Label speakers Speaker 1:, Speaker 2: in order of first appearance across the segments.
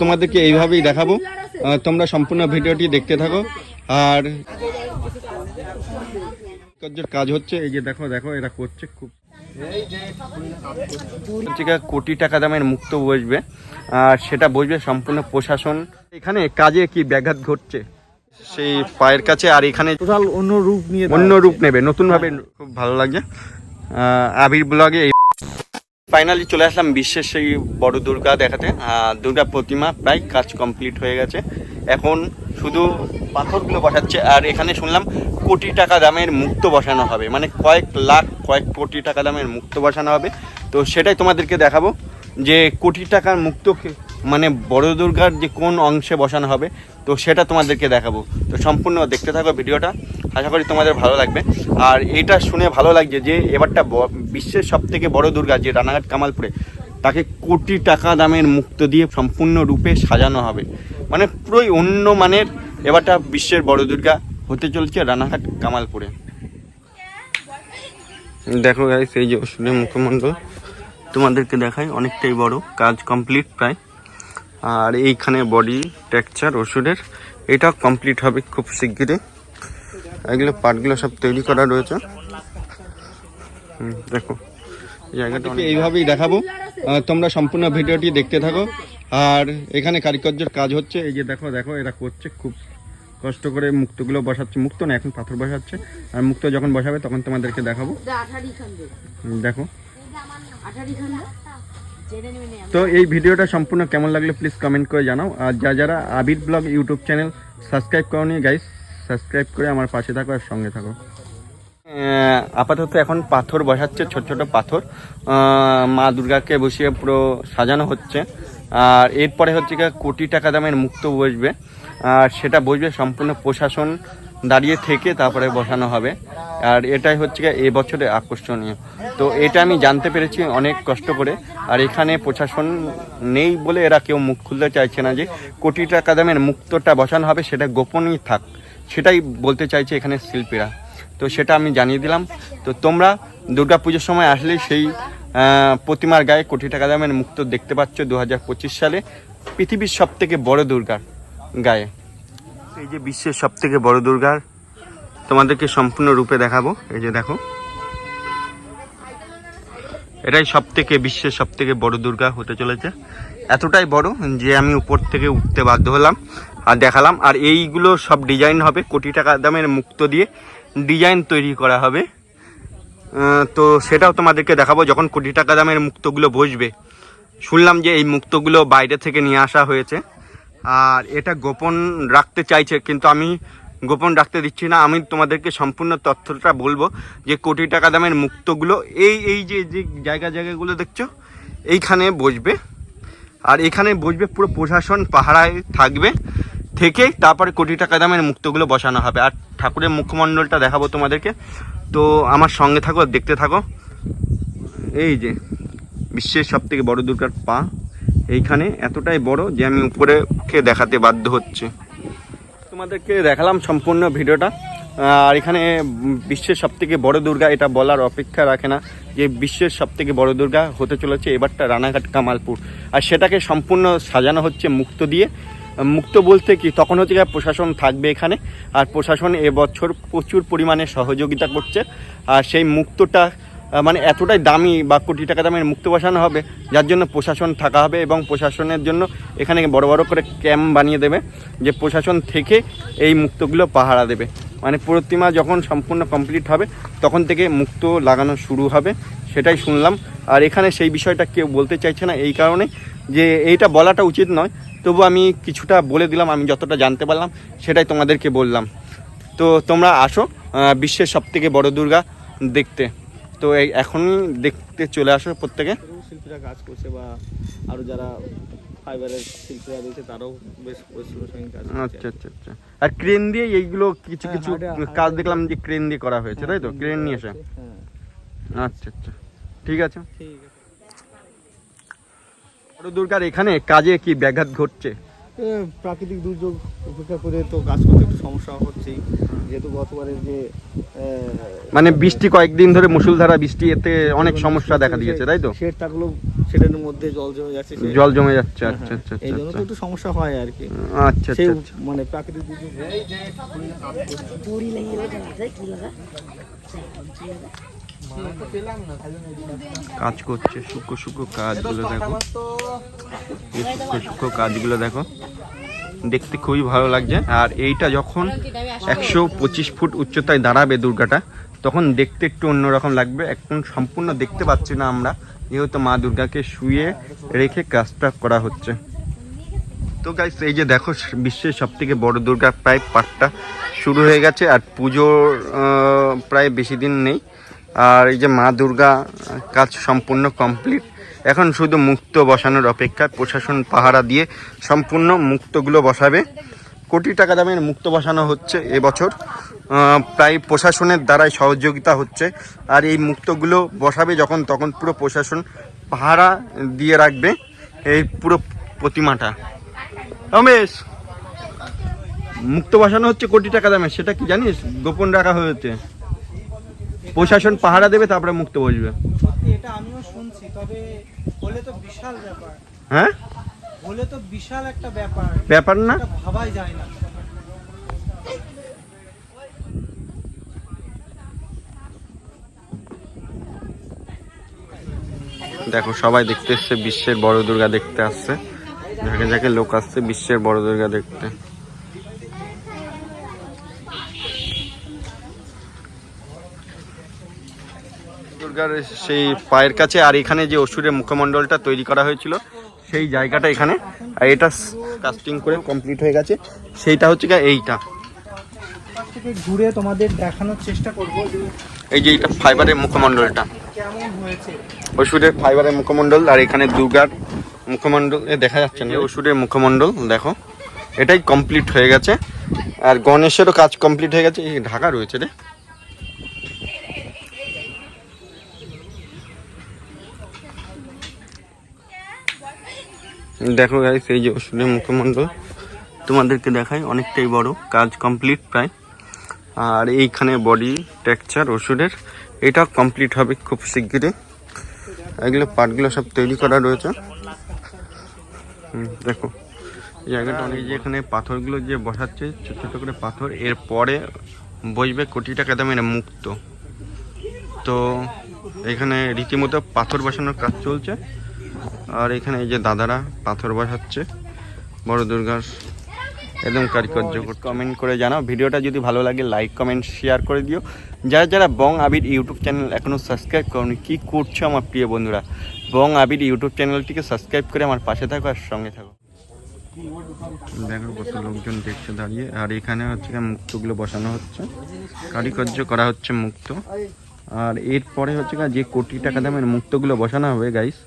Speaker 1: তোমাদেরকে এইভাবেই দেখাবো। তোমরা সম্পূর্ণ ভিডিওটি দেখতে থাকো। আর কার্যের কাজ হচ্ছে এই যে দেখো দেখো এরা করছে খুব। হচ্ছে কোটি টাকা দামের মুক্ত বসবে আর সেটা বসবে সম্পূর্ণ প্রশাসন। এখানে কাজে কি ব্যাঘাত ঘটছে? সেই পায়ের কাছে আর এখানে
Speaker 2: টোটাল অন্য রূপ নিয়ে
Speaker 1: অন্য রূপ নেবে নতুন ভাবে খুব ভালো লাগছে। আহ, আবির ব্লগে ফাইনালি চলে আসলাম বিশ্বের সেই বড় দুর্গা দেখাতে। দুর্গা প্রতিমা প্রায় কাজ কমপ্লিট হয়ে গেছে। এখন শুধু পাথরগুলো বসাচ্ছে, আর এখানে শুনলাম কোটি টাকা দামের মুক্ত বসানো হবে। মানে কয়েক লাখ, কয়েক কোটি টাকা দামের মুক্ত বসানো হবে। তো সেটাই তোমাদেরকে দেখাবো যে কোটি টাকার মুক্ত মানে বড় দুর্গার যে কোন অংশে বসানো হবে, তো সেটা তোমাদেরকে দেখাবো। তো সম্পূর্ণ দেখতে থাকো ভিডিওটা। আশা করি তোমাদের ভালো লাগবে। আর এটা শুনে ভালো লাগছে যে, এবারটা বিশ্বের সব থেকে বড় দুর্গা যে রানাঘাট কামালপুরে, তাকে কোটি টাকা দামের মুক্ত দিয়ে সম্পূর্ণ রূপে সাজানো হবে। মানে পুরোই অন্য মানের এবারটা বিশ্বের বড় দুর্গা হতে চলছে রানাঘাট কামালপুরে। দেখো গাইস এই যে ওষুধের মুখমণ্ডল, তোমাদেরকে দেখাই, অনেকটাই বড়, কাজ কমপ্লিট প্রায়। আর এইখানে বডি টেক্সচার ওষুধের, এটা কমপ্লিট হবে খুব শিগগিরই। এগুলো পার্টগুলো সব তৈরি করা রয়েছে। হুম, দেখো এই জায়গাটা এইভাবেই দেখাবো। তোমরা সম্পূর্ণ ভিডিওটি দেখতে থাকো। আর এখানে কারিকর্যের কাজ হচ্ছে এই যে দেখো দেখো এরা করছে খুব কষ্ট করে মুক্তগুলো বসাচ্ছে। মুক্ত না এখন পাথর বসাচ্ছে। আর মুক্ত যখন বসাবে তখন তোমাদেরকে দেখাবো। হুম, দেখো। তো এই ভিডিওটা সম্পূর্ণ কেমন লাগল প্লিজ কমেন্ট করে জানাও। আর যা যারা Abir blog YouTube channel subscribe করনি গাইস সাবস্ক্রাইব করে আমার পাশে থাকো আর সঙ্গে থাকো। আপাতত এখন পাথর বসাচ্ছে, ছোট ছোট পাথর। মা দুর্গাকে বসিয়ে পুরো সাজানো হচ্ছে। আর এরপরে হচ্ছে গিয়ে কোটি টাকা দামের মুক্ত বসবে। আর সেটা বসবে সম্পূর্ণ প্রশাসন দাঁড়িয়ে থেকে তারপরে বসানো হবে। আর এটাই হচ্ছে গিয়ে এবছরের আকর্ষণীয়। তো এটা আমি জানতে পেরেছি অনেক কষ্ট করে। আর এখানে প্রশাসন নেই বলে এরা কেউ মুখ খুলতে চাইছে না যে কোটি টাকা দামের মুক্তটা বসানো হবে, সেটা গোপনই থাক। সেটাই বলতে চাইছে এখানে শিল্পীরা। তো সেটা আমি জানিয়ে দিলাম। তো তোমরা দুর্গা পুজোর সময় আসলে সেই প্রতিমার গায়ে কোটি টাকা দামের মুক্ত দেখতে পাচ্ছ দু সালে পৃথিবীর সব থেকে বড় দুর্গার গায়ে। এই যে বিশ্বের সব থেকে বড় দুর্গার, তোমাদেরকে সম্পূর্ণ রূপে দেখাবো। এই যে দেখো। এটাই সব থেকে বিশ্বের সব থেকে বড় দুর্গা হতে চলেছে। এতটাই বড় যে আমি উপর থেকে উঠতে বাধ্য হলাম। আর দেখালাম। আর এইগুলো সব ডিজাইন হবে কোটি টাকা দামের মুক্ত দিয়ে ডিজাইন তৈরি করা হবে। তো সেটাও তোমাদেরকে দেখাবো যখন কোটি টাকা দামের মুক্তগুলো বসবে। শুনলাম যে এই মুক্তগুলো বাইরে থেকে নিয়ে আসা হয়েছে। আর এটা গোপন রাখতে চাইছে, কিন্তু আমি গোপন রাখতে দিচ্ছি না। আমি তোমাদেরকে সম্পূর্ণ তথ্যটা বলব যে কোটি টাকা দামের মুক্তগুলো এই এই যে যে জায়গা, জায়গাগুলো দেখছ, এইখানে বসবে। আর এখানে বসবে পুরো প্রশাসন পাহারায় থাকবে। থেকে তারপরে কোটি টাকা দামের মুক্তগুলো বসানো হবে। আর ঠাকুরের মুখমণ্ডলটা দেখাবো তোমাদেরকে। তো আমার সঙ্গে থাকো, দেখতে থাকো। এই যে, বিশ্বের সব থেকে বড় দুর্গার পা, এইখানে এতটাই বড় যে আমি উপরে উঠে দেখাতে বাধ্য হচ্ছে। তোমাদেরকে দেখালাম সম্পূর্ণ ভিডিওটা। আর এখানে বিশ্বের সব থেকে বড় দুর্গা, এটা বলার অপেক্ষা রাখে না যে বিশ্বের সব থেকে বড় দুর্গা হতে চলেছে এবারটা রানাঘাট কামালপুর। আর সেটাকে সম্পূর্ণ সাজানো হচ্ছে মুক্ত দিয়ে। মুক্ত বলতে কি, তখন হচ্ছে প্রশাসন থাকবে এখানে, আর প্রশাসন এবছর প্রচুর পরিমাণে সহযোগিতা করছে, আর সেই মুক্তটা মানে এতটাই দামি বা কোটি টাকা দামের মুক্ত বসানো হবে, যার জন্য প্রশাসন থাকা হবে এবং প্রশাসনের জন্য এখানে বড় বড় করে ক্যাম্প বানিয়ে দেবে, যে প্রশাসন থেকে এই মুক্তগুলো পাহারা দেবে। মানে প্রতিমা যখন সম্পূর্ণ কমপ্লিট হবে, তখন থেকে মুক্ত লাগানো শুরু হবে, সেটাই শুনলাম। আর এখানে সেই বিষয়টা কেউ বলতে চাইছে না, এই কারণে যে এইটা বলাটা উচিত নয় তবু আমি কিছুটা বলে দিলাম আমি যতটা জানতে পারলাম সেটাই তোমাদেরকে বললাম। তো তোমরা আসো বিশ্বের সব থেকে বড় দুর্গা দেখতে। তো এই এখনই দেখতে চলে আসো প্রত্যেকে।
Speaker 2: শিল্পীরা কাজ করছে বা আরও যারা ফাইবারের শিল্পীরা রয়েছে তারাও বেশ পরিশ্রমের সঙ্গে কাজ
Speaker 1: আচ্ছা আচ্ছা আচ্ছা। আর ক্রেন দিয়ে এইগুলো কিছু
Speaker 2: হ্যাঁ,
Speaker 1: কিছু কাজ দেখলাম যে ক্রেন দিয়ে করা হয়েছে তাই তো? ক্রেন নিয়ে এসে।
Speaker 2: হ্যাঁ।
Speaker 1: আচ্ছা আচ্ছা। ঠিক আছে।
Speaker 2: ঠিক আছে।
Speaker 1: দুর্গার এখানে কাজে কি ব্যাঘাত ঘটছে?
Speaker 2: প্রাকৃতিক দুর্যোগ উপেক্ষা করে তো কাজ করতে একটু সমস্যা হচ্ছেই। যেহেতু গতবারের যে
Speaker 1: মানে বৃষ্টি কয়েকদিন ধরে মুসুলধারা বৃষ্টি এতে অনেক সমস্যা দেখা দিয়েছে তাই তো?
Speaker 2: শেড থাকল শেডের মধ্যে জল জমে যাচ্ছে
Speaker 1: জল জমে যাচ্ছে
Speaker 2: হ্যাঁ,
Speaker 1: আচ্ছা আচ্ছা
Speaker 2: এই
Speaker 1: আচ্ছা
Speaker 2: জন্য তো
Speaker 1: আচ্ছা
Speaker 2: একটু সমস্যা হয় আর কি।
Speaker 1: আচ্ছা আচ্ছা আচ্ছা।
Speaker 2: মানে প্রাকৃতিক দুর্যোগ
Speaker 1: কাজ করছে শুকো শুকো কাজগুলো দেখো। এই শুকো শুকো কাজগুলো দেখো। দেখতে খুবই ভালো লাগছে। আর এইটা যখন একশো পঁচিশ ফুট উচ্চতায় দাঁড়াবে দুর্গাটা, তখন দেখতে একটু অন্যরকম লাগবে। এখন সম্পূর্ণ দেখতে পাচ্ছি না আমরা, যেহেতু মা দুর্গাকে শুয়ে রেখে কাজটা করা হচ্ছে। তো গাই এই যে দেখো, বিশ্বের সবথেকে বড় দুর্গা প্রায় পাঠটা শুরু হয়ে গেছে, আর পুজোর প্রায় বেশি দিন নেই। আর এই যে মা দুর্গা, কাজ সম্পূর্ণ কমপ্লিট। এখন শুধু মুক্ত বসানোর অপেক্ষায় প্রশাসন পাহারা দিয়ে সম্পূর্ণ মুক্তগুলো বসাবে। কোটি টাকা দামের মুক্ত বসানো হচ্ছে এবছর। প্রায় প্রশাসনের দ্বারাই সহযোগিতা হচ্ছে। আর এই মুক্তগুলো বসাবে যখন, তখন পুরো প্রশাসন পাহারা দিয়ে রাখবে এই পুরো প্রতিমাটা। রমেশ, মুক্ত বসানো হচ্ছে কোটি টাকা দামে সেটা কি জানিস? গোপন রাখা হয়েছে। প্রশাসন পাহারা দেবে তারপরে মুক্ত বসবে।
Speaker 3: সত্যি এটা আমিও শুনছি তবে হলে তো বিশাল ব্যাপার।
Speaker 1: হ্যাঁ?
Speaker 3: হলে তো বিশাল একটা ব্যাপার।
Speaker 1: ব্যাপার না?
Speaker 3: ভাবাই যায় না।
Speaker 1: দেখো সবাই দেখতে এসছে বিশ্বের বড় দুর্গা দেখতে আসছে। যাকে যাকে লোক আসছে বিশ্বের বড় দুর্গা দেখতে। দুর্গার সেই পায়ের কাছে আর এখানে যে অসুরের মুখমণ্ডলটা তৈরি করা হয়েছিল সেই জায়গাটা এখানে। আর এটা কাস্টিং করে কমপ্লিট হয়ে গেছে। সেইটা হচ্ছে গিয়ে এইটা।
Speaker 3: ঘুরে তোমাদের দেখানোর চেষ্টা করব যে
Speaker 1: এই যে এইটা ফাইবারের মুখমণ্ডলটা।
Speaker 3: কেমন হয়েছে?
Speaker 1: অসুরের ফাইবারের মুখমণ্ডল আর এখানে দুর্গার মুখমণ্ডল দেখা যাচ্ছে না। অসুরের মুখমণ্ডল দেখো। এটাই কমপ্লিট হয়ে গেছে। আর গণেশেরও কাজ কমপ্লিট হয়ে গেছে। ঢাকা রয়েছে রে। দেখো গাইস এই যে অসুরের মুখমণ্ডল তোমাদেরকে দেখাই অনেকটাই বড়, কাজ কমপ্লিট প্রায়। আর এইখানে বডি টেক্সচার ওষুধের, এটা কমপ্লিট হবে খুব শিগগিরই। এগুলো পার্টগুলো সব তৈরি করা রয়েছে। দেখো জায়গাটা অনেক যে এখানে পাথরগুলো যে বসাচ্ছে, ছোট ছোটো করে পাথর, এর পরে বসবে কোটি টাকা দামের মুক্ত। তো এখানে রীতিমতো পাথর বসানোর কাজ চলছে। আর এখানে এই যে দাদারা পাথর বসাচ্ছে বড় দুর্গার একদম কারিকর্য কমেন্ট করে জানাও। ভিডিওটা যদি ভালো লাগে লাইক কমেন্ট শেয়ার করে দিও। যারা যারা বং আবির ইউটিউব চ্যানেল এখনও সাবস্ক্রাইব করুন কী করছ আমার প্রিয় বন্ধুরা? বং আবির ইউটিউব চ্যানেলটিকে সাবস্ক্রাইব করে আমার পাশে থাকো আর সঙ্গে থাকো। দেখো কত লোকজন দেখছে দাঁড়িয়ে। আর এখানে হচ্ছে মুক্তগুলো বসানো হচ্ছে। কারিকর্য করা হচ্ছে মুক্ত। আর এরপরে হচ্ছে যে কোটি টাকা দামের মুক্তগুলো বসানো হবে গাইস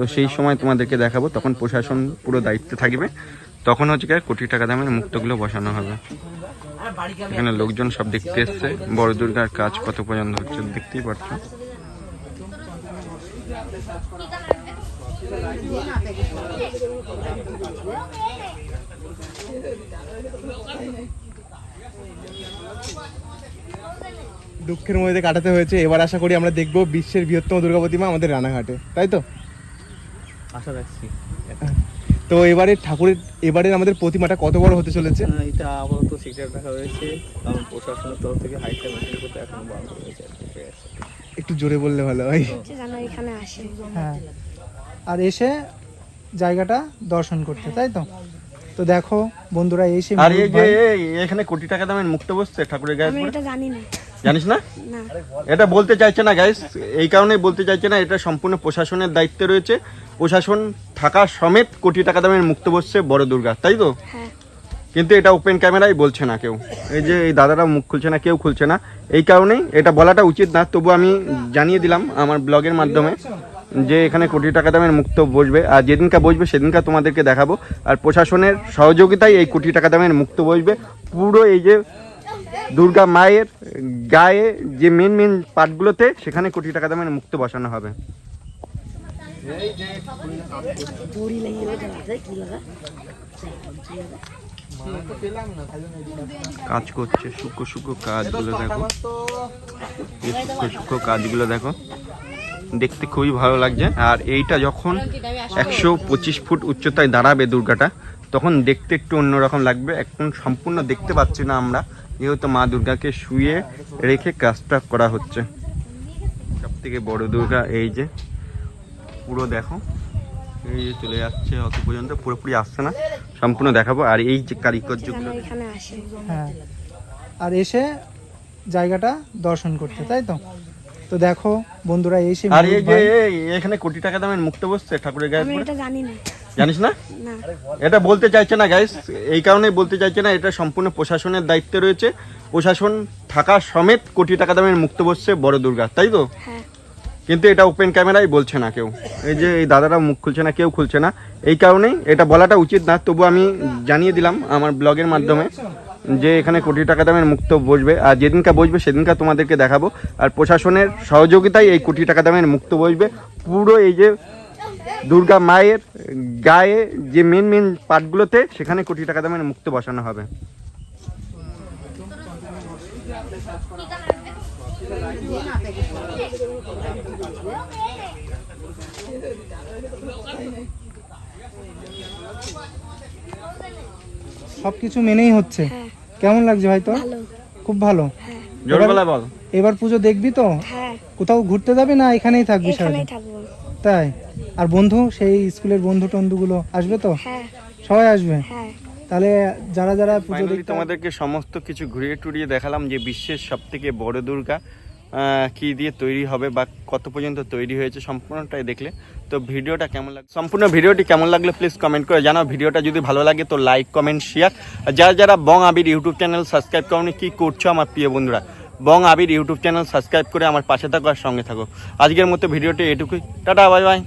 Speaker 1: তো সেই সময় তোমাদেরকে দেখাবো, তখন প্রশাসন পুরো দায়িত্বে থাকবে। তখন হচ্ছে কোটি টাকা দামের মুক্তগুলো বসানো হবে। এখানে লোকজন সব দেখতে এসছে। বড় দুর্গার কাজ কত পর্যন্ত হচ্ছে দেখতেই পাচ্ছ।
Speaker 3: দুঃখের মধ্যে কাটাতে হয়েছে। এবার আশা করি আমরা দেখব বিশ্বের বৃহত্তম দুর্গা প্রতিমা আমাদের রানাঘাটে। তাই তো?
Speaker 2: আশা রাখছি।
Speaker 3: তো এবারে ঠাকুরের এবারের আমাদের প্রতিমাটা কত বড় হতে চলেছে?
Speaker 2: এটা আপাতত সিক্রেট রাখা হয়েছে। কারণ প্রশাসনের তরফ থেকে হাইটটা মেনটেন করতে এখনও বারণ হয়েছে।
Speaker 3: একটু জোরে বললে ভালো হয়।
Speaker 4: এখানে আসে।
Speaker 3: হ্যাঁ। আর এসে জায়গাটা দর্শন করতে তাই তো? তো দেখো বন্ধুরা এসে
Speaker 1: আর এই যে এখানে কোটি টাকা দামের মুক্ত বসছে ঠাকুরের গায়ে
Speaker 4: আমি এটা জানি না।
Speaker 1: জানিস না? এটা বলতে চাইছে না গাইস এই কারণেই বলতে চাইছে না এটা সম্পূর্ণ প্রশাসনের দায়িত্বে রয়েছে। প্রশাসন থাকা সমেত কোটি টাকা দামের মুক্ত বসছে বড় দুর্গা তাই তো?
Speaker 4: হ্যাঁ।
Speaker 1: কিন্তু এটা ওপেন ক্যামেরাই বলছে না কেউ। এই যে এই দাদারা মুখ খুলছে না কেউ খুলছে না। এই কারণেই এটা বলাটা উচিত না তবু আমি জানিয়ে দিলাম আমার ব্লগের মাধ্যমে যে এখানে কোটি টাকা দামের মুক্ত বসবে আর যেদিনকা বসবে সেদিনকা তোমাদেরকে দেখাবো। আর প্রশাসনের সহযোগিতায় এই কোটি টাকা দামের মুক্ত বসবে। পুরো এই যে দুর্গা মায়ের গায়ে যে মেন মেন পার্টগুলোতে সেখানে কোটি টাকা দামের মুক্ত বসানো হবে। কাজ করছে শুকো শুকো কাজগুলো দেখো। শুকো শুকো কাজগুলো দেখো। দেখতে খুবই ভালো লাগছে। আর এইটা যখন একশো পঁচিশ ফুট উচ্চতায় দাঁড়াবে দুর্গাটা, তখন দেখতে একটু অন্যরকম লাগবে। এখন সম্পূর্ণ দেখতে পাচ্ছি না আমরা। যেহেতু মা দুর্গাকে শুয়ে রেখে কাজটা করা হচ্ছে। সব থেকে বড় দুর্গা এই যে পুরো দেখো। এই যে চলে যাচ্ছে অত পর্যন্ত পুরোপুরি আসছে না। সম্পূর্ণ দেখাবো। আর এই যে কারিকর্যগুলো
Speaker 4: আসে।
Speaker 3: হ্যাঁ। আর এসে জায়গাটা দর্শন করতে তাই তো? তো দেখো বন্ধুরা এসে
Speaker 1: আর এই যে এখানে কোটি টাকা দামের মুক্ত বসছে ঠাকুরের গায়ে
Speaker 4: আমি এটা জানি না।
Speaker 1: জানিস না? এটা বলতে চাইছে না গাইস এই কারণেই বলতে চাইছে না এটা সম্পূর্ণ প্রশাসনের দায়িত্বে রয়েছে। প্রশাসন থাকা সমেত কোটি টাকা দামের মুক্ত বসছে বড় দুর্গা তাই তো?
Speaker 4: হ্যাঁ।
Speaker 1: কিন্তু এটা ওপেন ক্যামেরায় বলছে না কেউ। এই যে এই দাদারা মুখ খুলছে না কেউ খুলছে না। এই কারণেই এটা বলাটা উচিত না তবু আমি জানিয়ে দিলাম আমার ব্লগের মাধ্যমে যে এখানে কোটি টাকা দামের মুক্ত বসবে। আর যেদিনকা বসবে সেদিনকা তোমাদেরকে দেখাবো। আর প্রশাসনের সহযোগিতায় এই কোটি টাকা দামের মুক্ত বসবে। পুরো এই যে দুর্গা মায়ের গায়ে যে মেন মেন পার্টগুলোতে সেখানে কোটি টাকা দামের মুক্ত বসানো হবে।
Speaker 3: সবকিছু মেনেই হচ্ছে।
Speaker 4: হ্যাঁ।
Speaker 3: কেমন লাগছে ভাই তো খুব ভালো।
Speaker 4: হ্যাঁ।
Speaker 1: জোর গলায় বল।
Speaker 3: এবার পুজো দেখবি তো?
Speaker 4: হ্যাঁ।
Speaker 3: কোথাও ঘুরতে যাবি না এখানেই থাকবি। তাই? আর বন্ধু সেই স্কুলের বন্ধু টন্ধুগুলো আসবে তো?
Speaker 4: হ্যাঁ।
Speaker 3: সবাই আসবে?
Speaker 4: হ্যাঁ।
Speaker 3: তাহলে যারা যারা পুজো দেখতে
Speaker 1: তোমাদেরকে সমস্ত কিছু ঘুরিয়ে টুরিয়ে দেখালাম যে বিশ্বের সব থেকে বড় দুর্গা কি দিয়ে তৈরি হবে বা কত পর্যন্ত তৈরি হয়েছে সম্পূর্ণটাই দেখলে। তো ভিডিওটা কেমন লাগে সম্পূর্ণ ভিডিওটি কেমন লাগল প্লিজ কমেন্ট করে জানাও। ভিডিওটা যদি ভালো লাগে তো লাইক কমেন্ট শেয়ার আর যারা যারা Bong Abir YouTube channel subscribe করনি কি করছ আমার প্রিয় বন্ধুরা? Bong Abir YouTube channel subscribe করে আমার পাশে থাকো আর সঙ্গে থাকো। আজকের মতো ভিডিওটি এটুকুই। Tata bye bye